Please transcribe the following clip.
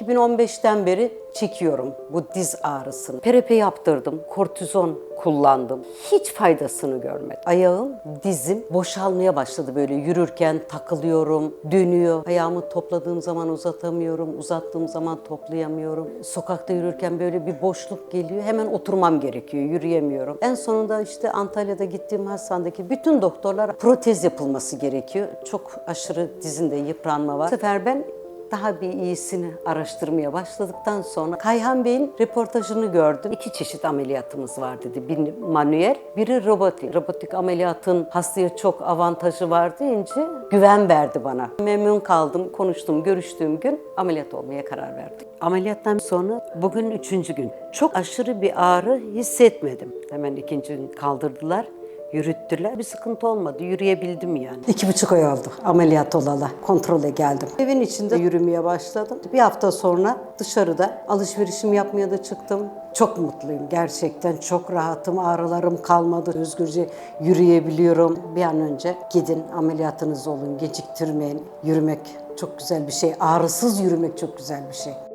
2015'ten beri çekiyorum bu diz ağrısını. PRP yaptırdım, kortizon kullandım. Hiç faydasını görmedim. Ayağım, dizim boşalmaya başladı böyle yürürken takılıyorum, dönüyor. Ayağımı topladığım zaman uzatamıyorum, uzattığım zaman toplayamıyorum. Sokakta yürürken böyle bir boşluk geliyor. Hemen oturmam gerekiyor, yürüyemiyorum. En sonunda işte Antalya'da gittiğim hastanedeki bütün doktorlar protez yapılması gerekiyor. Çok aşırı dizinde yıpranma var. Bu sefer ben daha bir iyisini araştırmaya başladıktan sonra Kayhan Bey'in reportajını gördüm. İki çeşit ameliyatımız var dedi. Biri manuel, biri robotik. Robotik ameliyatın hastaya çok avantajı var deyince güven verdi bana. Memnun kaldım, konuştum, görüştüğüm gün ameliyat olmaya karar verdim. Ameliyattan sonra bugün üçüncü gün. Çok aşırı bir ağrı hissetmedim. Hemen ikinci gün kaldırdılar yürüttüler. Bir sıkıntı olmadı. Yürüyebildim yani. İki buçuk ay oldu ameliyat olalı. Kontrole geldim. Evin içinde yürümeye başladım. Bir hafta sonra dışarıda alışverişimi yapmaya da çıktım. Çok mutluyum gerçekten. Çok rahatım. Ağrılarım kalmadı. Özgürce yürüyebiliyorum. Bir an önce gidin ameliyatınız olun. Geciktirmeyin. Yürümek çok güzel bir şey. Ağrısız yürümek çok güzel bir şey.